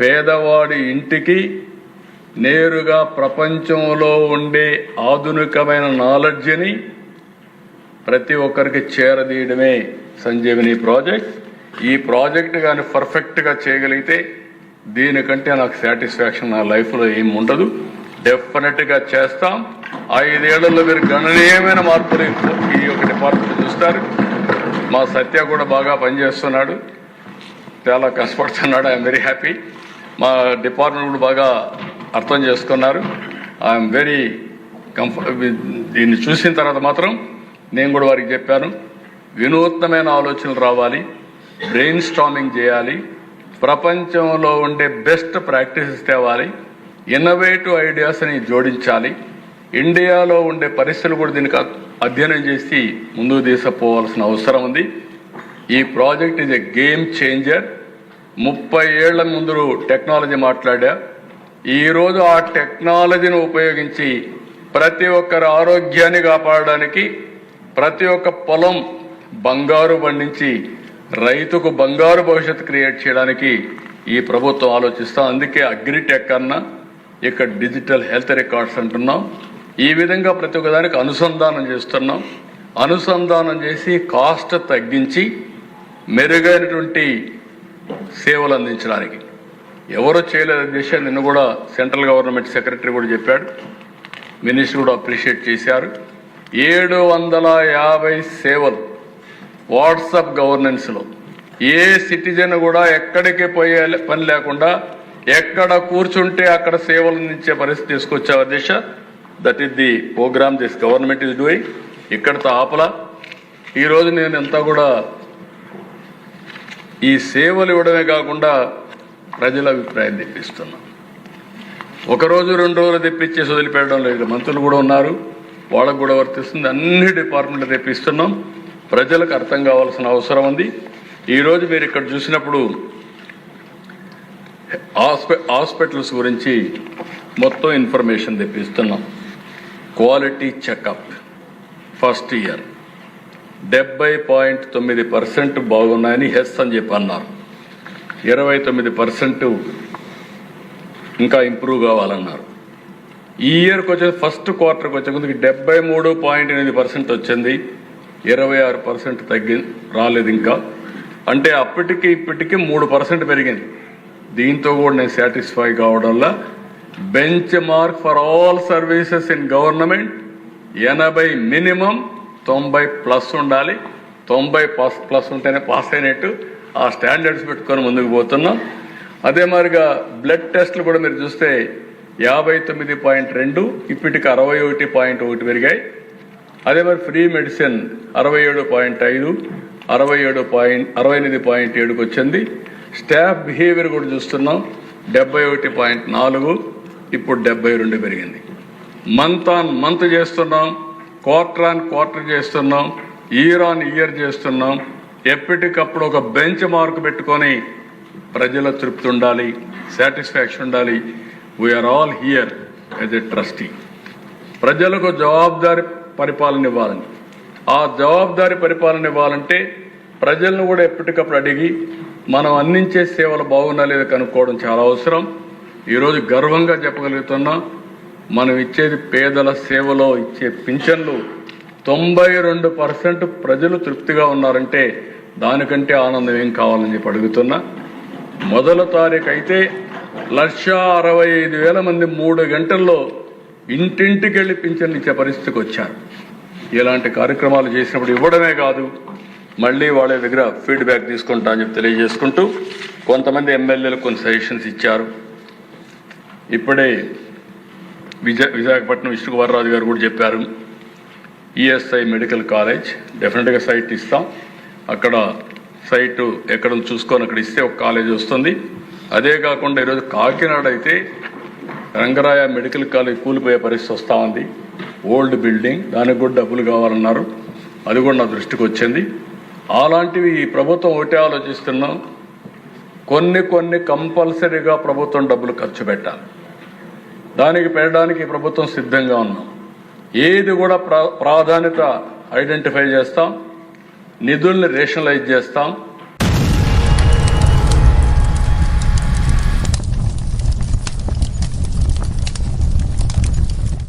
పేదవాడి ఇంటికి నేరుగా ప్రపంచంలో ఉండే ఆధునికమైన నాలెడ్జ్ని ప్రతి ఒక్కరికి చేరదీయడమే సంజీవని ప్రాజెక్ట్. ఈ ప్రాజెక్ట్ కానీ పర్ఫెక్ట్గా చేయగలిగితే దీనికంటే నాకు సాటిస్ఫాక్షన్ నా లైఫ్లో ఏమి ఉండదు. డెఫినెట్గా చేస్తాం. ఐదేళ్ళలో మీరు గణనీయమైన మార్పులు ఈ యొక్క డిపార్ట్మెంట్ చూస్తారు. మా సత్య కూడా బాగా పనిచేస్తున్నాడు. చాలా కష్టపడుతున్నాడు. ఐఎమ్ వెరీ హ్యాపీ మా డిపార్ట్మెంట్ కూడా బాగా అర్థం చేసుకున్నారు. ఐఎమ్ వెరీ కంఫర్ట్ దీన్ని చూసిన తర్వాత మాత్రం నేను కూడా వారికి చెప్పాను. వినూత్నమైన ఆలోచనలు రావాలి. బ్రెయిన్ స్టామింగ్ చేయాలి. ప్రపంచంలో ఉండే బెస్ట్ ప్రాక్టీసెస్ తేవాలి. ఇన్నోవేటివ్ ఐడియాస్ని జోడించాలి. ఇండియాలో ఉండే పరిస్థితులు కూడా దీనికి అధ్యయనం చేసి ముందుకు తీసుకుపోవాల్సిన అవసరం ఉంది. ఈ project is a game changer ముప్పై ఏళ్ళ ముందు టెక్నాలజీ మాట్లాడా. ఈరోజు ఆ టెక్నాలజీని ఉపయోగించి ప్రతి ఒక్కరి ఆరోగ్యాన్ని కాపాడడానికి ప్రతి ఒక్క పొలం బంగారు పండించి రైతుకు బంగారు భవిష్యత్తు క్రియేట్ చేయడానికి ఈ ప్రభుత్వం ఆలోచిస్తాం. అందుకే అగ్రిటెక్ అన్నా ఇక్కడ డిజిటల్ హెల్త్ రికార్డ్స్ అంటున్నాం. ఈ విధంగా ప్రతి ఒక్కదానికి అనుసంధానం చేస్తున్నాం. అనుసంధానం చేసి కాస్ట్ తగ్గించి మెరుగైనటువంటి సేవలు అందించడానికి. ఎవరు చేయలేదు చేసి నిన్ను కూడా సెంట్రల్ గవర్నమెంట్ సెక్రటరీ కూడా చెప్పాడు. మినిస్టర్ కూడా అప్రిషియేట్ చేశారు. ఏడు వందల యాభై సేవలు వాట్సాప్ గవర్నెన్స్లో. ఏ సిటిజన్ కూడా ఎక్కడికి పోయే పని లేకుండా ఎక్కడ కూర్చుంటే అక్కడ సేవలు అందించే పరిస్థితి తీసుకొచ్చే దిశ that is the program this government is doing. ఇక్కడతో ఆపల. ఈరోజు నేను ఎంత కూడా ఈ సేవలు ఇవ్వడమే కాకుండా ప్రజల అభిప్రాయం తెప్పిస్తున్నాం. ఒక రోజు రెండు రోజులు తెప్పించేసి వదిలిపెట్టడం లేదు. మంత్రులు కూడా ఉన్నారు. వాళ్ళకు కూడా వర్తిస్తుంది. అన్ని డిపార్ట్మెంట్లు తెప్పిస్తున్నాం. ప్రజలకు అర్థం కావాల్సిన అవసరం ఉంది. ఈరోజు మీరు ఇక్కడ చూసినప్పుడు హాస్పిటల్స్ గురించి మొత్తం information తెప్పిస్తున్నాం. Quality checkup. First year. డెబ్బై పాయింట్ తొమ్మిది పర్సెంట్ బాగున్నాయని హెస్ అని చెప్పి అన్నారు. ఇరవై తొమ్మిది పర్సెంట్ ఇంకా ఇంప్రూవ్ కావాలన్నారు. ఈ ఇయర్కి వచ్చే ఫస్ట్ క్వార్టర్కి వచ్చే ముందుకు డెబ్బై మూడు పాయింట్ ఎనిమిది పర్సెంట్ వచ్చింది. ఇరవై ఆరు పర్సెంట్ తగ్గి రాలేదు ఇంకా. అంటే అప్పటికి ఇప్పటికి మూడు పర్సెంట్ పెరిగింది. దీంతో కూడా నేను satisfy కావడంలో benchmark for all services in government ఎనభై మినిమం తొంభై ప్లస్ ఉండాలి. తొంభై ప్లస్ ప్లస్ ఉంటేనే పాస్ అయినట్టు ఆ స్టాండర్డ్స్ పెట్టుకొని ముందుకు పోతున్నాం. అదే మాదిరిగా బ్లడ్ టెస్ట్లు కూడా మీరు చూస్తే యాభై తొమ్మిది పాయింట్ రెండు ఇప్పటికి అరవై ఒకటి పాయింట్ ఒకటి పెరిగాయి. అదే మరి ఫ్రీ మెడిసిన్ అరవై ఏడు పాయింట్ ఐదు అరవై ఏడు పాయింట్ అరవై ఎనిమిది పాయింట్ ఏడుకి వచ్చింది. స్టాఫ్ బిహేవియర్ కూడా చూస్తున్నాం. డెబ్బై ఒకటి పాయింట్ నాలుగు ఇప్పుడు డెబ్బై రెండు పెరిగింది. మంత్ ఆన్ మంత్ చేస్తున్నాం. క్వార్టర్ ఆన్ క్వార్టర్ చేస్తున్నాం ఇయర్ ఆన్ ఇయర్ చేస్తున్నాం. ఎప్పటికప్పుడు ఒక బెంచ్ మార్క్ పెట్టుకొని ప్రజల తృప్తి ఉండాలి సాటిస్ఫాక్షన్ ఉండాలి. We're all here as a trustee ప్రజలకు జవాబుదారి పరిపాలన ఇవ్వాలని. ఆ జవాబుదారి పరిపాలన ఇవ్వాలంటే ప్రజలను కూడా ఎప్పటికప్పుడు అడిగి మనం అందించే సేవలు బాగున్నా లేదా కనుక్కోవడం చాలా అవసరం. ఈరోజు గర్వంగా చెప్పగలుగుతున్నాం మనం ఇచ్చేది పేదల సేవలో ఇచ్చే పింఛన్లు. తొంభై రెండు పర్సెంట్ ప్రజలు తృప్తిగా ఉన్నారంటే దానికంటే ఆనందం ఏం కావాలని చెప్పి అడుగుతున్నా. మొదల తారీఖు అయితే లక్ష అరవై ఐదు వేల మంది మూడు గంటల్లో ఇంటింటికి వెళ్ళి పింఛన్లు ఇచ్చే పరిస్థితికి వచ్చారు. ఇలాంటి కార్యక్రమాలు చేసినప్పుడు ఇవ్వడమే కాదు మళ్ళీ వాళ్ళ దగ్గర ఫీడ్బ్యాక్ తీసుకుంటా అని చెప్పి తెలియజేసుకుంటూ కొంతమంది ఎమ్మెల్యేలు కొన్ని సజెషన్స్ ఇచ్చారు. ఇప్పుడే విజయ విశాఖపట్నం విష్ణు వరరాజు గారు కూడా చెప్పారు. ఈఎస్ఐ మెడికల్ కాలేజ్ డెఫినెట్గా సైట్ ఇస్తాం. అక్కడ సైటు ఎక్కడ చూసుకొని అక్కడ ఇస్తే ఒక కాలేజ్ వస్తుంది. అదే కాకుండా ఈరోజు కాకినాడ అయితే రంగరాయ మెడికల్ కాలేజ్ కూలిపోయే పరిస్థితి వస్తూ ఉంది. ఓల్డ్ బిల్డింగ్ దానికి కూడా డబ్బులు కావాలన్నారు. అది కూడా నా దృష్టికి వచ్చింది. అలాంటివి ఈ ప్రభుత్వం ఒకటే ఆలోచిస్తున్నాం. కొన్ని కొన్ని కంపల్సరీగా ప్రభుత్వం డబ్బులు ఖర్చు పెట్టాలి. దానికి పెట్టడానికి ప్రభుత్వం సిద్ధంగా ఉన్నాం ఏది కూడా ప్రా ప్రాధాన్యత ఐడెంటిఫై చేస్తాం. నిధుల్ని రేషనలైజ్ చేస్తాం.